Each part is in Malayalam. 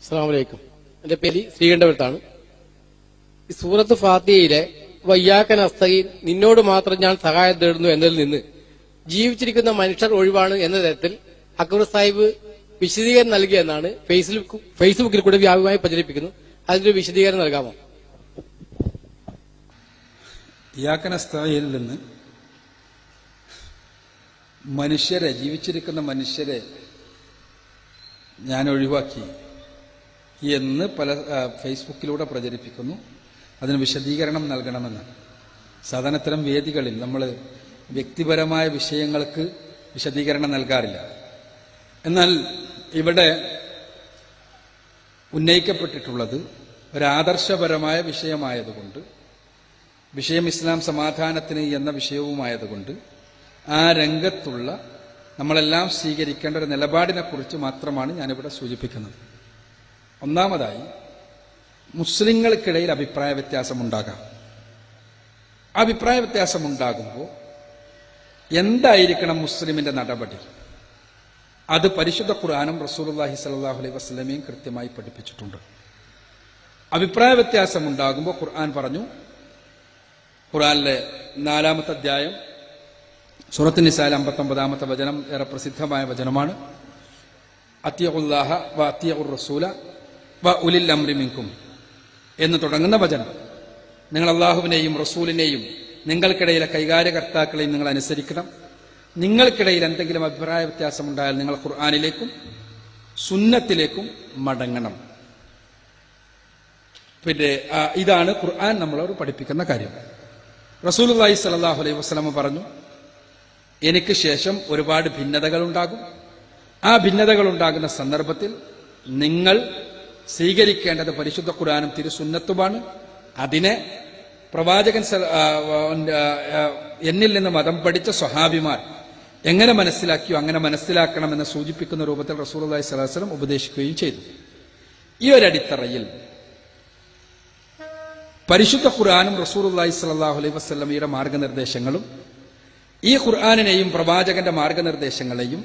അസ്സാമലൈക്കും എന്റെ പേര് ശ്രീകണ്ഠപുരത്താണ് സൂറത്ത് ഫാത്തിയയിലെ വയ്യാക്കൻ അസ്തയിൽ നിന്നോട് മാത്രം ഞാൻ സഹായം തേടുന്നു എന്നതിൽ നിന്ന് ജീവിച്ചിരിക്കുന്ന മനുഷ്യർ ഒഴിവാണ് എന്ന തരത്തിൽ അക്ബർ സാഹിബ് വിശദീകരണം നൽകിയെന്നാണ് ഫേസ്ബുക്ക് ഫേസ്ബുക്കിൽ കൂടെ വ്യാപകമായി പ്രചരിപ്പിക്കുന്നു. അതിന്റെ വിശദീകരണം നൽകാമോ? യാക്കനസ്തയിൽ നിന്ന് മനുഷ്യരെ ജീവിച്ചിരിക്കുന്ന മനുഷ്യരെ ഞാൻ ഒഴിവാക്കി. എന്ന് പല ഫേസ്ബുക്കിലൂടെ പ്രചരിപ്പിക്കുന്നു. അതിന് വിശദീകരണം നൽകണമെന്ന്. സാധാരണ ഇത്തരം വേദികളിൽ നമ്മൾ വ്യക്തിപരമായ വിഷയങ്ങൾക്ക് വിശദീകരണം നൽകാറില്ല. എന്നാൽ ഇവിടെ ഉന്നയിക്കപ്പെട്ടിട്ടുള്ളത് ഒരാദർശപരമായ വിഷയമായതുകൊണ്ട് വിഷയം ഇസ്ലാം സമാധാനത്തിന് എന്ന വിഷയവുമായതുകൊണ്ട് ആ രംഗത്തുള്ള നമ്മളെല്ലാം സ്വീകരിക്കേണ്ട ഒരു നിലപാടിനെക്കുറിച്ച് മാത്രമാണ് ഞാനിവിടെ സൂചിപ്പിക്കുന്നത്. ഒന്നാമതായി മുസ്ലിങ്ങൾക്കിടയിൽ അഭിപ്രായ വ്യത്യാസമുണ്ടാകാം. അഭിപ്രായ വ്യത്യാസമുണ്ടാകുമ്പോൾ എന്തായിരിക്കണം മുസ്ലിമിന്റെ നടപടി? അത് പരിശുദ്ധ ഖുർആാനും റസൂലുള്ളാഹി സലാഹു അലൈഹി വസ്ലമയും കൃത്യമായി പഠിപ്പിച്ചിട്ടുണ്ട്. അഭിപ്രായ വ്യത്യാസം ഉണ്ടാകുമ്പോൾ ഖുർആൻ പറഞ്ഞു ഖുർആനിലെ നാലാമത്തെ അധ്യായം സുറത്ത് നിസാൽ അമ്പത്തൊമ്പതാമത്തെ വചനം ഏറെ പ്രസിദ്ധമായ വചനമാണ് അത്യഉല്ലാഹ വ അത്യഉർ റസൂല വ ഉലിൽ അംരി മിൻകും എന്ന് തുടങ്ങുന്ന വചനം നിങ്ങൾ അള്ളാഹുവിനെയും റസൂലിനെയും നിങ്ങൾക്കിടയിലെ കൈകാര്യകർത്താക്കളെയും നിങ്ങൾ അനുസരിക്കണം. നിങ്ങൾക്കിടയിൽ എന്തെങ്കിലും അഭിപ്രായ വ്യത്യാസം ഉണ്ടായാൽ നിങ്ങൾ ഖുർആാനിലേക്കും സുന്നത്തിലേക്കും മടങ്ങണം. പിന്നെ ഇതാണ് ഖുർആൻ നമ്മളോട് പഠിപ്പിക്കുന്ന കാര്യം. റസൂൽ റസൂലുള്ളാഹി സ്വല്ലല്ലാഹു അലൈഹി വസ്ലമ പറഞ്ഞു എനിക്ക് ശേഷം ഒരുപാട് ഭിന്നതകൾ ഉണ്ടാകും ആ ഭിന്നതകൾ ഉണ്ടാകുന്ന സന്ദർഭത്തിൽ നിങ്ങൾ സ്വീകരിക്കേണ്ടത് പരിശുദ്ധ ഖുർആനും തിരുസുന്നത്തുമാണ്. അതിനെ പ്രവാചകൻ എന്നിൽ നിന്ന് മതം പഠിച്ച സ്വഹാബിമാർ എങ്ങനെ മനസ്സിലാക്കിയോ അങ്ങനെ മനസ്സിലാക്കണമെന്ന് സൂചിപ്പിക്കുന്ന രൂപത്തിൽ റസൂൽ അള്ളഹി സ്വലാസ്ലം ഉപദേശിക്കുകയും ചെയ്തു. ഈ ഒരു അടിത്തറയിൽ പരിശുദ്ധ ഖുർആാനും റസൂലുള്ളാഹി സ്വല്ലല്ലാഹു അലൈഹി വസ്ലമിയുടെ മാർഗനിർദ്ദേശങ്ങളും ഈ ഖുർആാനിനെയും പ്രവാചകന്റെ മാർഗനിർദ്ദേശങ്ങളെയും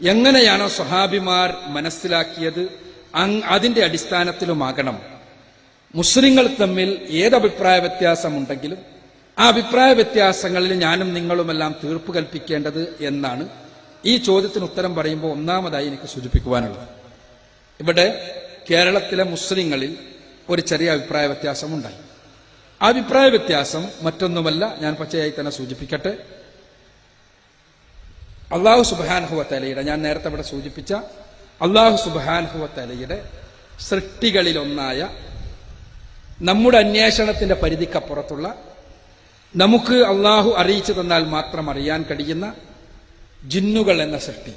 എങ്ങനെയാണോ സ്വഹാബിമാർ മനസ്സിലാക്കിയത് അതിന്റെ അടിസ്ഥാനത്തിലുമാകണം. മുസ്ലിങ്ങൾ തമ്മിൽ ഏത് അഭിപ്രായ വ്യത്യാസമുണ്ടെങ്കിലും ആ അഭിപ്രായ വ്യത്യാസങ്ങളിൽ ഞാനും നിങ്ങളുമെല്ലാം തീർപ്പ് കൽപ്പിക്കേണ്ടത് എന്നാണ് ഈ ചോദ്യത്തിന് ഉത്തരം പറയുമ്പോൾ ഒന്നാമതായി എനിക്ക് സൂചിപ്പിക്കുവാനുള്ളത്. ഇവിടെ കേരളത്തിലെ മുസ്ലിങ്ങളിൽ ഒരു ചെറിയ അഭിപ്രായ വ്യത്യാസമുണ്ടായി. അഭിപ്രായ വ്യത്യാസം മറ്റൊന്നുമല്ല ഞാൻ പച്ചയായി തന്നെ സൂചിപ്പിക്കട്ടെ. അള്ളാഹു സുബാൻഹുവത്തലയുടെ ഞാൻ നേരത്തെ ഇവിടെ സൂചിപ്പിച്ച അള്ളാഹു സുബാൻഹുവത്തലയുടെ സൃഷ്ടികളിലൊന്നായ നമ്മുടെ അന്വേഷണത്തിന്റെ പരിധിക്കപ്പുറത്തുള്ള നമുക്ക് അള്ളാഹു അറിയിച്ചു തന്നാൽ മാത്രം അറിയാൻ കഴിയുന്ന ജിന്നുകൾ എന്ന സൃഷ്ടി.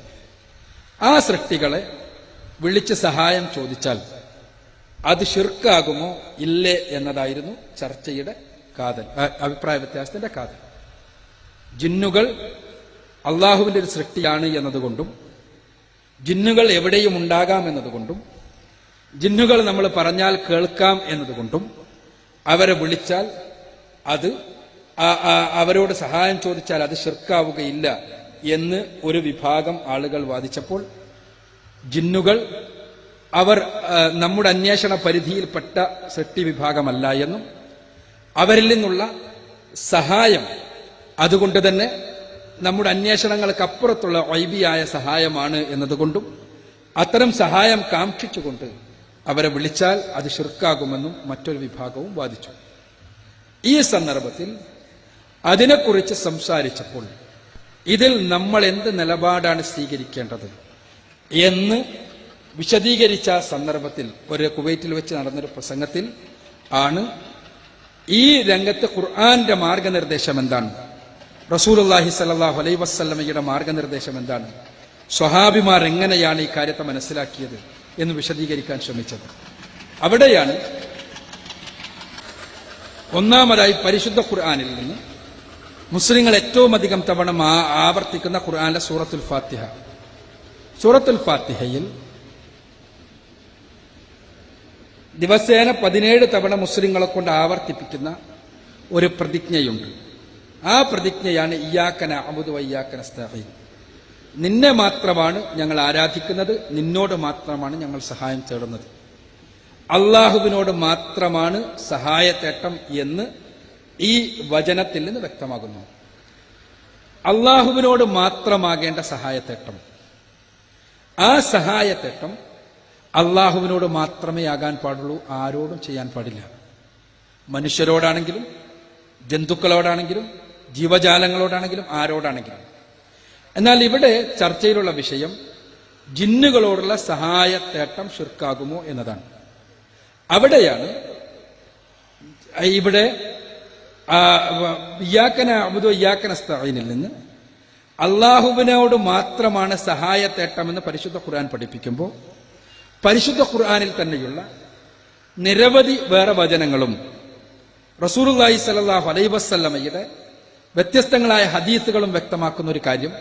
ആ സൃഷ്ടികളെ വിളിച്ച് സഹായം ചോദിച്ചാൽ അത് ഷിർക്കാകുമോ ഇല്ലേ എന്നതായിരുന്നു ചർച്ചയുടെ കാതൽ അഭിപ്രായ വ്യത്യാസത്തിന്റെ കാതൽ. ജിന്നുകൾ അള്ളാഹുവിന്റെ ഒരു സൃഷ്ടിയാണ് എന്നതുകൊണ്ടും ജിന്നുകൾ എവിടെയും ഉണ്ടാകാം എന്നതുകൊണ്ടും ജിന്നുകൾ നമ്മൾ പറഞ്ഞാൽ കേൾക്കാം എന്നതുകൊണ്ടും അവരെ വിളിച്ചാൽ അത് അവരോട് സഹായം ചോദിച്ചാൽ അത് ശിർക്കാവുകയില്ല എന്ന് ഒരു വിഭാഗം ആളുകൾ വാദിച്ചപ്പോൾ ജിന്നുകൾ അവർ നമ്മുടെ അന്വേഷണ പരിധിയിൽപ്പെട്ട സൃഷ്ടി വിഭാഗമല്ല എന്നും അവരിൽ നിന്നുള്ള സഹായം അതുകൊണ്ട് തന്നെ നമ്മുടെ അന്വേഷണങ്ങൾക്ക് അപ്പുറത്തുള്ള വൈബിയായ സഹായമാണ് എന്നതുകൊണ്ടും അത്തരം സഹായം കാക്ഷിച്ചുകൊണ്ട് അവരെ വിളിച്ചാൽ അത് ഷിർക്കാകുമെന്നും മറ്റൊരു വിഭാഗവും വാദിച്ചു. ഈ സന്ദർഭത്തിൽ അതിനെക്കുറിച്ച് സംസാരിച്ചപ്പോൾ ഇതിൽ നമ്മൾ എന്ത് നിലപാടാണ് സ്വീകരിക്കേണ്ടത് എന്ന് വിശദീകരിച്ച സന്ദർഭത്തിൽ ഒരു കുവൈറ്റിൽ വെച്ച് നടന്നൊരു പ്രസംഗത്തിൽ ആണ് ഈ രംഗത്ത് ഖുർആന്റെ മാർഗനിർദ്ദേശം എന്താണ്? റസൂലുള്ളാഹി സല്ലാഹു അലൈ വസല്ലമയുടെ മാർഗനിർദ്ദേശം എന്താണ്? സ്വഹാബിമാർ എങ്ങനെയാണ് ഈ കാര്യത്തെ മനസ്സിലാക്കിയത് എന്ന് വിശദീകരിക്കാൻ ശ്രമിച്ചത്. അവിടെയാണ് ഒന്നാമതായി പരിശുദ്ധ ഖുർആാനിൽ നിന്ന് മുസ്ലിങ്ങൾ ഏറ്റവും അധികം തവണ ആവർത്തിക്കുന്ന ഖുർആനിലെ സൂറത്തുൽ ഫാത്തിഹ. സൂറത്തുൽ ഫാത്തിഹയിൽ ദിവസേന പതിനേഴ് തവണ മുസ്ലിങ്ങളെ കൊണ്ട് ആവർത്തിപ്പിക്കുന്ന ഒരു പ്രതിജ്ഞയുണ്ട്. ആ പ്രതിജ്ഞയാണ് ഇയാക്കന അമുദ് വയ്യാക്കന സ്തഹീൻ നിന്നെ മാത്രമാണ് ഞങ്ങൾ ആരാധിക്കുന്നത് നിന്നോട് മാത്രമാണ് ഞങ്ങൾ സഹായം തേടുന്നത്. അള്ളാഹുവിനോട് മാത്രമാണ് സഹായ തേട്ടം എന്ന് ഈ വചനത്തിൽ നിന്ന് വ്യക്തമാകുന്നു. അള്ളാഹുവിനോട് മാത്രമാകേണ്ട സഹായത്തേട്ടം ആ സഹായത്തേട്ടം അള്ളാഹുവിനോട് മാത്രമേ ആകാൻ പാടുള്ളൂ ആരോടും ചെയ്യാൻ പാടില്ല. മനുഷ്യരോടാണെങ്കിലും ജന്തുക്കളോടാണെങ്കിലും ജീവജാലങ്ങളോടാണെങ്കിലും ആരോടാണെങ്കിലും. എന്നാൽ ഇവിടെ ചർച്ചയിലുള്ള വിഷയം ജിന്നുകളോടുള്ള സഹായത്തേട്ടം ഷിർക്കാകുമോ എന്നതാണ്. അവിടെയാണ് ഇവിടെ ഇയാക്കന അബുദോ ഇയാക്കന സ്ഥായിനിൽ നിന്ന് അള്ളാഹുവിനോട് മാത്രമാണ് സഹായത്തേട്ടമെന്ന് പരിശുദ്ധ ഖുർആൻ പഠിപ്പിക്കുമ്പോൾ പരിശുദ്ധ ഖുർആാനിൽ തന്നെയുള്ള നിരവധി വേറെ വചനങ്ങളും റസൂലുല്ലാഹി സലാഹു അലൈ വസ്ല്ലമയുടെ വ്യത്യസ്തങ്ങളായ ഹദീസുകളും വ്യക്തമാക്കുന്ന ഒരു കാര്യം.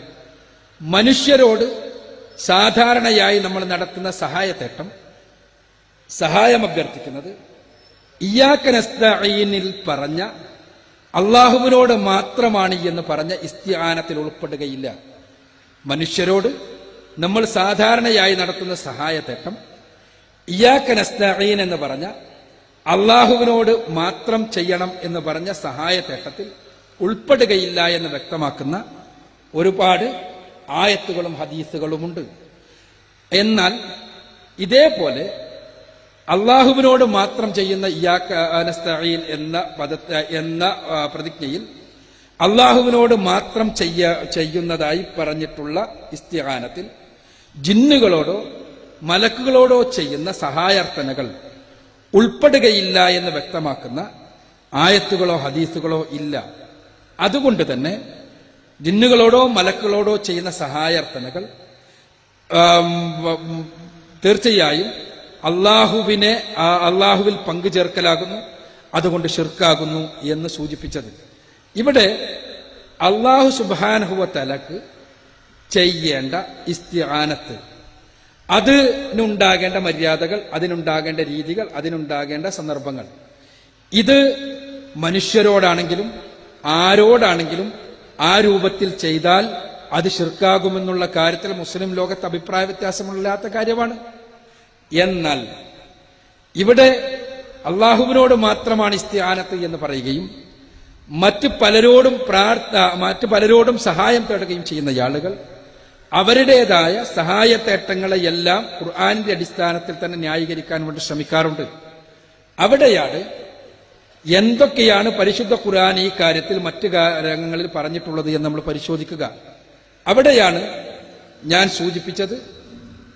മനുഷ്യരോട് സാധാരണയായി നമ്മൾ നടത്തുന്ന സഹായത്തേട്ടം സഹായം അഭ്യർത്ഥിക്കുന്നത് ഇയാക്കനസ്തീനിൽ പറഞ്ഞ അള്ളാഹുവിനോട് മാത്രമാണ് എന്ന് പറഞ്ഞ ഇസ്തിയാനത്തിൽ ഉൾപ്പെടുകയില്ല. മനുഷ്യരോട് നമ്മൾ സാധാരണയായി നടത്തുന്ന സഹായത്തേട്ടം ഇയാക്കനസ്തീൻ എന്ന് പറഞ്ഞ അള്ളാഹുവിനോട് മാത്രം ചെയ്യണം എന്ന് പറഞ്ഞ സഹായത്തേട്ടത്തിൽ ഉൾപ്പെടുകയില്ല എന്ന് വ്യക്തമാക്കുന്ന ഒരുപാട് ആയത്തുകളും ഹദീസുകളുമുണ്ട്. എന്നാൽ ഇതേപോലെ അള്ളാഹുവിനോട് മാത്രം ചെയ്യുന്ന ഇയാക്കനസ്തീൻ എന്ന പദ എന്ന പ്രതിജ്ഞയിൽ അള്ളാഹുവിനോട് മാത്രം ചെയ്യ ചെയ്യുന്നതായി പറഞ്ഞിട്ടുള്ള ഇസ്തിഹാനത്തിൽ ജിന്നുകളോടോ മലക്കുകളോടോ ചെയ്യുന്ന സഹായാർത്ഥനകൾ ഉൾപ്പെടുകയില്ല എന്ന് വ്യക്തമാക്കുന്ന ആയത്തുകളോ ഹദീസുകളോ ഇല്ല. അതുകൊണ്ട് തന്നെ ജിന്നുകളോടോ മലക്കുകളോടോ ചെയ്യുന്ന സഹായാർത്ഥനകൾ തീർച്ചയായും അള്ളാഹുവിനെ അള്ളാഹുവിൽ പങ്കുചേർക്കലാകുന്നു അതുകൊണ്ട് ഷിർക്കാകുന്നു എന്ന് സൂചിപ്പിച്ചത്. ഇവിടെ അള്ളാഹു സുബാനഹുവ തലക്ക് ചെയ്യേണ്ട ഇസ്തിആനത്ത് അതിനുണ്ടാകേണ്ട മര്യാദകൾ അതിനുണ്ടാകേണ്ട രീതികൾ അതിനുണ്ടാകേണ്ട സന്ദർഭങ്ങൾ. ഇത് മനുഷ്യരോടാണെങ്കിലും ആരോടാണെങ്കിലും ആ രൂപത്തിൽ ചെയ്താൽ അത് ഷിർക്കാകുമെന്നുള്ള കാര്യത്തിൽ മുസ്ലിം ലോകത്ത് അഭിപ്രായ വ്യത്യാസമില്ലാത്ത കാര്യമാണ്. എന്നാൽ ഇവിടെ അള്ളാഹുവിനോട് മാത്രമാണ് ഇസ്തിയാനത്ത് എന്ന് പറയുകയും മറ്റ് പലരോടും പ്രാർത്ഥ മറ്റു പലരോടും സഹായം തേടുകയും ചെയ്യുന്ന ആളുകൾ അവരുടേതായ സഹായത്തേട്ടങ്ങളെയെല്ലാം ഖുർആാനിന്റെ അടിസ്ഥാനത്തിൽ തന്നെ ന്യായീകരിക്കാൻ വേണ്ടി ശ്രമിക്കാറുണ്ട്. അവിടെയാണ് എന്തൊക്കെയാണ് പരിശുദ്ധ ഖുർആൻ ഈ കാര്യത്തിൽ മറ്റു രംഗങ്ങളിൽ പറഞ്ഞിട്ടുള്ളത് എന്ന് നമ്മൾ പരിശോധിക്കുക. അവിടെയാണ് ഞാൻ സൂചിപ്പിച്ചത്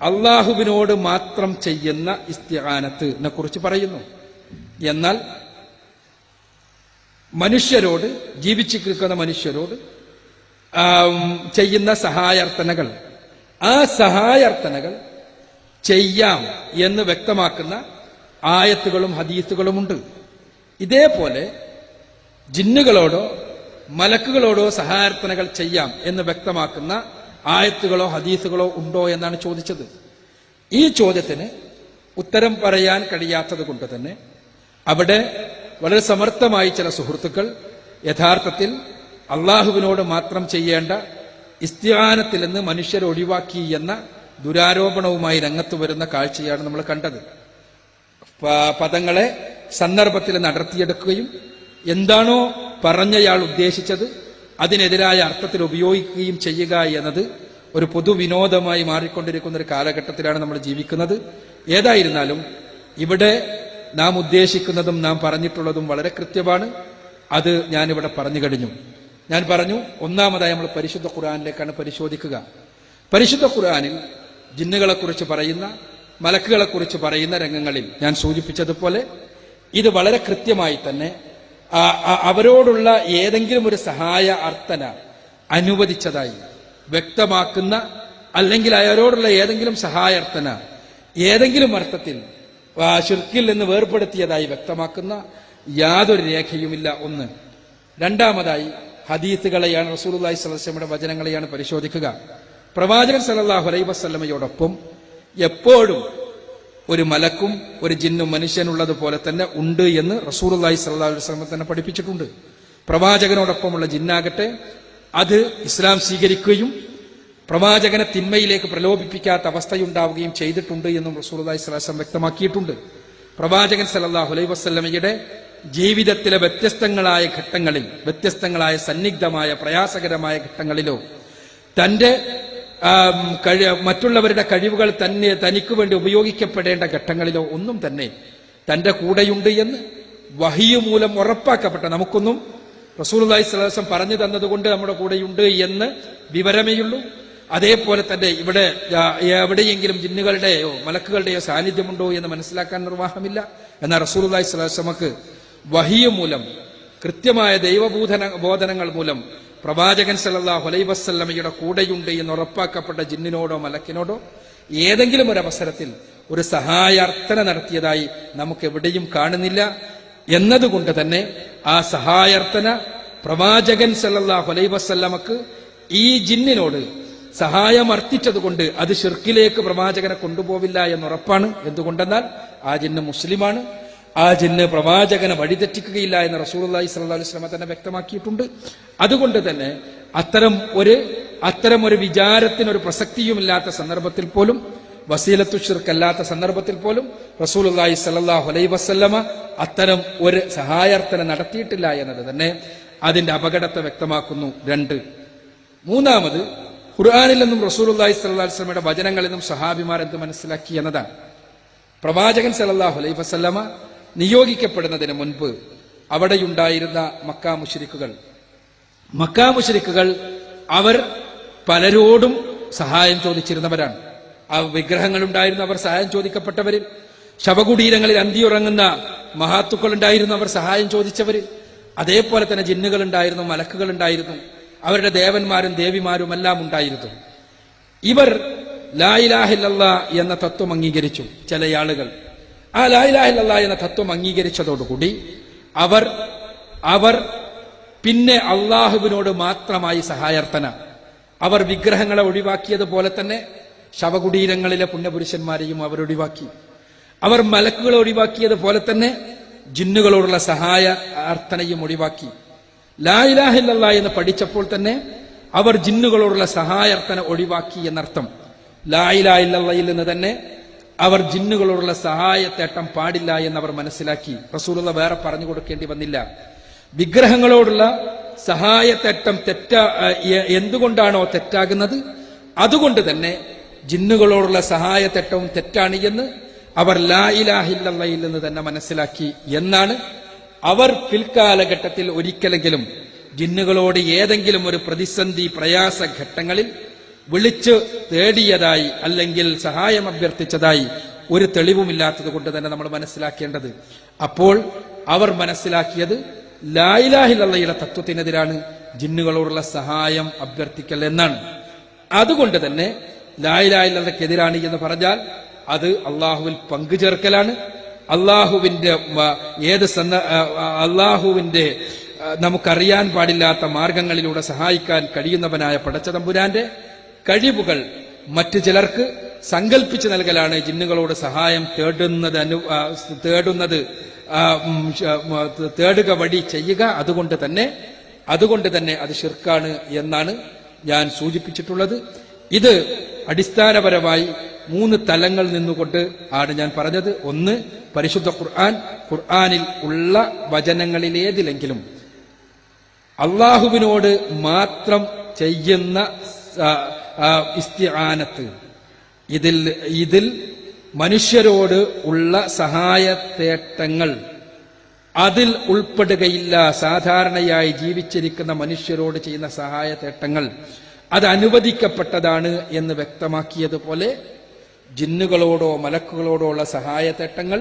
അള്ളാഹുവിനോട് മാത്രം ചെയ്യുന്ന ഇസ്തിഹാനത്തിനെ കുറിച്ച് പറയുന്നു. എന്നാൽ മനുഷ്യരോട് ജീവിച്ചിരിക്കുന്ന മനുഷ്യരോട് ചെയ്യുന്ന സഹായാർത്ഥനകൾ ആ സഹായാർത്ഥനകൾ ചെയ്യാം എന്ന് വ്യക്തമാക്കുന്ന ആയത്തുകളും ഹദീസുകളുമുണ്ട്. ഇതേപോലെ ജിന്നുകളോടോ മലക്കുകളോടോ സഹായാർത്ഥനകൾ ചെയ്യാം എന്ന് വ്യക്തമാക്കുന്ന ആയത്തുകളോ ഹദീസുകളോ ഉണ്ടോ എന്നാണ് ചോദിച്ചത്. ഈ ചോദ്യത്തിന് ഉത്തരം പറയാൻ കഴിയാത്തത് കൊണ്ട് തന്നെ അവിടെ വളരെ സമർത്ഥമായി ചില സുഹൃത്തുക്കൾ യഥാർത്ഥത്തിൽ അള്ളാഹുവിനോട് മാത്രം ചെയ്യേണ്ട ഇസ്തിഹാനത്തിൽ നിന്ന് മനുഷ്യർ ഒഴിവാക്കി എന്ന ദുരാരോപണവുമായി രംഗത്ത് വരുന്ന കാഴ്ചയാണ് നമ്മൾ കണ്ടത്. പദങ്ങളെ സന്ദർഭത്തിൽ നടത്തിയെടുക്കുകയും എന്താണോ പറഞ്ഞയാൾ ഉദ്ദേശിച്ചത് അതിനെതിരായ അർത്ഥത്തിൽ ഉപയോഗിക്കുകയും ചെയ്യുക എന്നത് ഒരു പൊതുവിനോദമായി മാറിക്കൊണ്ടിരിക്കുന്ന ഒരു കാലഘട്ടത്തിലാണ് നമ്മൾ ജീവിക്കുന്നത്. ഏതായിരുന്നാലും ഇവിടെ നാം ഉദ്ദേശിക്കുന്നതും നാം പറഞ്ഞിട്ടുള്ളതും വളരെ കൃത്യമാണ്. അത് ഞാനിവിടെ പറഞ്ഞു കഴിഞ്ഞു. ഞാൻ പറഞ്ഞു ഒന്നാമതായി നമ്മൾ പരിശുദ്ധ ഖുർആാനിലേക്കാണ് പരിശോധിക്കുക. പരിശുദ്ധ ഖുർആാനിൽ ജിന്നുകളെക്കുറിച്ച് പറയുന്ന മലക്കുകളെക്കുറിച്ച് പറയുന്ന രംഗങ്ങളിൽ ഞാൻ സൂചിപ്പിച്ചതുപോലെ ഇത് വളരെ കൃത്യമായി തന്നെ അവരോടുള്ള ഏതെങ്കിലും ഒരു സഹായ അർത്ഥന അനുവദിച്ചതായി വ്യക്തമാക്കുന്ന അല്ലെങ്കിൽ അവരോടുള്ള ഏതെങ്കിലും സഹായാർത്ഥന ഏതെങ്കിലും അർത്ഥത്തിൽ ഷിർക്കിൽ നിന്ന് വേർപ്പെടുത്തിയതായി വ്യക്തമാക്കുന്ന യാതൊരു രേഖയുമില്ല. ഒന്ന്. രണ്ടാമതായി ഹദീത്തുകളെയാണ് റസൂലുല്ലാഹി സ്വലമയുടെ വചനങ്ങളെയാണ് പരിശോധിക്കുക. പ്രവാചകൻ സലല്ലാഹു അലൈ വസ്ലമയോടൊപ്പം എപ്പോഴും ഒരു മലക്കും ഒരു ജിന്നും മനുഷ്യനുള്ളത് പോലെ തന്നെ ഉണ്ട് എന്ന് റസൂർലായി സല്ലാ വസ്ലമ തന്നെ പഠിപ്പിച്ചിട്ടുണ്ട്. പ്രവാചകനോടൊപ്പമുള്ള ജിന്നാകട്ടെ അത് ഇസ്ലാം സ്വീകരിക്കുകയും പ്രവാചകനെ തിന്മയിലേക്ക് പ്രലോഭിപ്പിക്കാത്ത അവസ്ഥയുണ്ടാവുകയും ചെയ്തിട്ടുണ്ട് എന്നും അലൈഹി വസല്ലം വ്യക്തമാക്കിയിട്ടുണ്ട്. പ്രവാചകൻ സല്ലല്ലാഹു അലൈഹി വസല്ലമയുടെ ജീവിതത്തിലെ വ്യത്യസ്തങ്ങളായ ഘട്ടങ്ങളിൽ വ്യത്യസ്തങ്ങളായ സന്നിഗ്ധമായ പ്രയാസകരമായ ഘട്ടങ്ങളിലോ തന്റെ മറ്റുള്ളവരുടെ കഴിവുകൾ തന്നെ തനിക്ക് വേണ്ടി ഉപയോഗിക്കപ്പെടേണ്ട ഘട്ടങ്ങളിലോ ഒന്നും തന്നെ തന്റെ കൂടെയുണ്ട് എന്ന് വഹിയു മൂലം ഉറപ്പാക്കപ്പെട്ട നമുക്കൊന്നും അലൈഹി വസല്ലം പറഞ്ഞു തന്നതുകൊണ്ട് നമ്മുടെ കൂടെയുണ്ട് എന്ന് വിവരമേയുള്ളൂ. അതേപോലെ തന്നെ ഇവിടെ എവിടെയെങ്കിലും ജിന്നുകളുടെയോ മലക്കുകളുടെയോ സാന്നിധ്യമുണ്ടോ എന്ന് മനസ്സിലാക്കാൻ നിർവാഹമില്ല. എന്നാൽ അലൈഹി വസല്ലമക്ക് വഹിയ മൂലം കൃത്യമായ ദൈവബോധന ബോധനങ്ങൾ മൂലം പ്രവാചകൻ സല്ലല്ലാഹു അലൈഹി വസല്ലമയുടെ കൂടെയുണ്ട് എന്ന് ഉറപ്പാക്കപ്പെട്ട ജിന്നിനോടോ മലക്കിനോടോ ഏതെങ്കിലും ഒരു അവസരത്തിൽ ഒരു സഹായാർത്ഥന നടത്തിയതായി നമുക്ക് എവിടെയും കാണുന്നില്ല. എന്നതുകൊണ്ട് തന്നെ ആ സഹായാർത്ഥന പ്രവാചകൻ സല്ലല്ലാഹു അലൈഹി വസല്ലമക്ക് ഈ ജിന്നിനോട് സഹായം അർത്ഥിച്ചതുകൊണ്ട് അത് ഷിർക്കിലേക്ക് പ്രവാചകനെ കൊണ്ടുപോവില്ല എന്നുറപ്പാണ് എന്തുകൊണ്ടെന്നാൽ ആ ജിന്ന് മുസ്ലിമാണ്. ആ ജിന്ന് പ്രവാചകനെ വഴിതെറ്റിക്കുകയില്ല എന്ന് റസൂലുള്ളാഹി സ്വല്ലല്ലാഹു അലൈഹി വസല്ലം തന്നെ വ്യക്തമാക്കിയിട്ടുണ്ട്. അതുകൊണ്ട് തന്നെ അത്തരം ഒരു അത്തരം ഒരു വിചാരത്തിനൊരു പ്രസക്തിയുമില്ലാത്ത സന്ദർഭത്തിൽ പോലും വസീലത്തു ഷിർക്കല്ലാത്ത സന്ദർഭത്തിൽ പോലും റസൂലുള്ളാഹി സല്ലാഹു അലൈ വസല്ലമ അത്തരം ഒരു സഹായാർത്ഥന നടത്തിയിട്ടില്ല എന്നത് തന്നെ അതിന്റെ അപകടത്തെ വ്യക്തമാക്കുന്നു രണ്ട്. മൂന്നാമത് ഖുർആാനിൽ നിന്നും റസൂലുള്ളാഹി അള്ളഹി വസല്ലമയുടെ വചനങ്ങളിൽ നിന്നും സഹാബിമാരെന്ത് മനസ്സിലാക്കി എന്നതാണ്. പ്രവാചകൻ സലല്ലാഹു അലൈഹി വസല്ലമ നിയോഗിക്കപ്പെടുന്നതിന് മുൻപ് അവിടെയുണ്ടായിരുന്ന മക്കാ മുശ്രിക്കുകൾ മക്കാ മുശ്രിക്കുകൾ അവർ പലരോടും സഹായം ചോദിച്ചിരുന്നവരാണ്. ആ വിഗ്രഹങ്ങളുണ്ടായിരുന്ന അവർ സഹായം ചോദിക്കപ്പെട്ടവരിൽ. ശവകുടീരങ്ങളിൽ അന്തിയുറങ്ങുന്ന മഹാത്തുക്കൾ ഉണ്ടായിരുന്നു അവർ സഹായം ചോദിച്ചവര് അതേപോലെ തന്നെ ജിന്നുകൾ ഉണ്ടായിരുന്നു മലക്കുകൾ ഉണ്ടായിരുന്നു അവരുടെ ദേവന്മാരും ദേവിമാരും എല്ലാം ഉണ്ടായിരുന്നു. ഇവർ ലായിലാഹില്ല എന്ന തത്വം അംഗീകരിച്ചു ചില ആളുകൾ. ആ ലായിലാഹില്ല എന്ന തത്വം അംഗീകരിച്ചതോടുകൂടി അവർ അവർ പിന്നെ അള്ളാഹുവിനോട് മാത്രമായി സഹായർത്ഥന. അവർ വിഗ്രഹങ്ങളെ ഒഴിവാക്കിയതുപോലെ തന്നെ ശവകുടീരങ്ങളിലെ പുണ്യപുരുഷന്മാരെയും അവർ ഒഴിവാക്കി. അവർ മലക്കുകളെ ഒഴിവാക്കിയതുപോലെ തന്നെ ജിന്നുകളോടുള്ള സഹായ അർത്ഥനയും ഒഴിവാക്കി. ലായിലാഹില്ല എന്ന് പഠിച്ചപ്പോൾ തന്നെ അവർ ജിന്നുകളോടുള്ള സഹായർത്ഥന ഒഴിവാക്കി എന്നർത്ഥം. ലായിലായില്ലയിൽ നിന്ന് തന്നെ അവർ ജിന്നുകളോടുള്ള സഹായത്തേട്ടം പാടില്ല എന്ന് അവർ മനസ്സിലാക്കി. റസൂലുള്ള വേറെ പറഞ്ഞു കൊടുക്കേണ്ടി വന്നില്ല. വിഗ്രഹങ്ങളോടുള്ള സഹായത്തേട്ടം തെറ്റാ എന്തുകൊണ്ടാണോ തെറ്റാകുന്നത്? അതുകൊണ്ട് തന്നെ ജിന്നുകളോടുള്ള സഹായത്തേട്ടവും തെറ്റാണ് എന്ന് അവർ ലാ ഇലാഹില്ലയിൽ നിന്ന് തന്നെ മനസ്സിലാക്കി എന്നാണ് അവർ പിൽക്കാലഘട്ടത്തിൽ ഒരിക്കലെങ്കിലും ജിന്നുകളോട് ഏതെങ്കിലും ഒരു പ്രതിസന്ധി പ്രയാസ ഘട്ടങ്ങളിൽ വിളിച്ചു തേടിയതായി അല്ലെങ്കിൽ സഹായം അഭ്യർത്ഥിച്ചതായി ഒരു തെളിവുമില്ലാത്തത് കൊണ്ട് തന്നെ നമ്മൾ മനസ്സിലാക്കേണ്ടത്. അപ്പോൾ അവർ മനസ്സിലാക്കിയത് ലായിലാഹിലയുടെ തത്വത്തിനെതിരാണ് ജിന്നുകളോടുള്ള സഹായം അഭ്യർത്ഥിക്കൽ എന്നാണ്. അതുകൊണ്ട് തന്നെ ലായിലാഹിലക്കെതിരാണ് എന്ന് പറഞ്ഞാൽ അത് അള്ളാഹുവിൽ പങ്കുചേർക്കലാണ്. അള്ളാഹുവിന്റെ ഏത് ആ- അള്ളാഹുവിന്റെ നമുക്കറിയാൻ പാടില്ലാത്ത മാർഗങ്ങളിലൂടെ സഹായിക്കാൻ കഴിയുന്നവനായ പടച്ചതമ്പുരാന്റെ കഴിവുകൾ മറ്റു ചിലർക്ക് സങ്കല്പിച്ചു നൽകലാണ് ജിന്നുകളോട് സഹായം തേടുന്നത് അനു തേടുന്നത് തേടുക വഴി ചെയ്യുക അതുകൊണ്ട് തന്നെ അതുകൊണ്ട് തന്നെ അത് ഷിർക്കാണ് എന്നാണ് ഞാൻ സൂചിപ്പിച്ചിട്ടുള്ളത്. ഇത് അടിസ്ഥാനപരമായി മൂന്ന് തലങ്ങൾ നിന്നുകൊണ്ട് ആണ് ഞാൻ പറഞ്ഞത്. ഒന്ന് പരിശുദ്ധ ഖുർആൻ. ഖുർആാനിൽ ഉള്ള വചനങ്ങളിലേതിലെങ്കിലും അള്ളാഹുവിനോട് മാത്രം ചെയ്യുന്ന ഇസ്തിആനത്ത്. ഇതിൽ ഇതിൽ മനുഷ്യരോട് ഉള്ള സഹായത്തേട്ടങ്ങൾ അതിൽ ഉൾപ്പെടുകയില്ല സാധാരണയായി ജീവിച്ചിരിക്കുന്ന മനുഷ്യരോട് ചെയ്യുന്ന സഹായത്തേട്ടങ്ങൾ അത് അനുവദിക്കപ്പെട്ടതാണ് എന്ന് വ്യക്തമാക്കിയതുപോലെ ജിന്നുകളോടോ മലക്കുകളോടോ ഉള്ള സഹായത്തേട്ടങ്ങൾ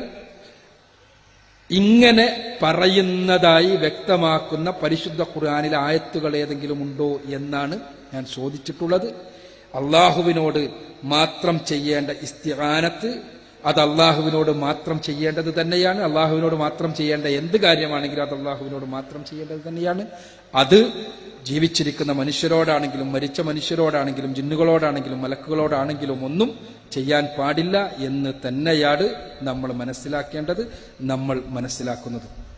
ഇങ്ങനെ പറയുന്നതായി വ്യക്തമാക്കുന്ന പരിശുദ്ധ ഖുർആാനിലെ ആയത്തുകൾ ഏതെങ്കിലും ഉണ്ടോ എന്നാണ് ഞാൻ ചോദിച്ചിട്ടുള്ളത്. അള്ളാഹുവിനോട് മാത്രം ചെയ്യേണ്ട ഇസ്തിഹാനത്ത് അത് അള്ളാഹുവിനോട് മാത്രം ചെയ്യേണ്ടത് തന്നെയാണ്. അള്ളാഹുവിനോട് മാത്രം ചെയ്യേണ്ട എന്ത് കാര്യമാണെങ്കിലും അത് അള്ളാഹുവിനോട് മാത്രം ചെയ്യേണ്ടത് തന്നെയാണ്. അത് ജീവിച്ചിരിക്കുന്ന മനുഷ്യരോടാണെങ്കിലും മരിച്ച മനുഷ്യരോടാണെങ്കിലും ജിന്നുകളോടാണെങ്കിലും മലക്കുകളോടാണെങ്കിലും ഒന്നും ചെയ്യാൻ പാടില്ല എന്ന് തന്നെയാണ് നമ്മൾ മനസ്സിലാക്കേണ്ടത് നമ്മൾ മനസ്സിലാക്കുന്നത്.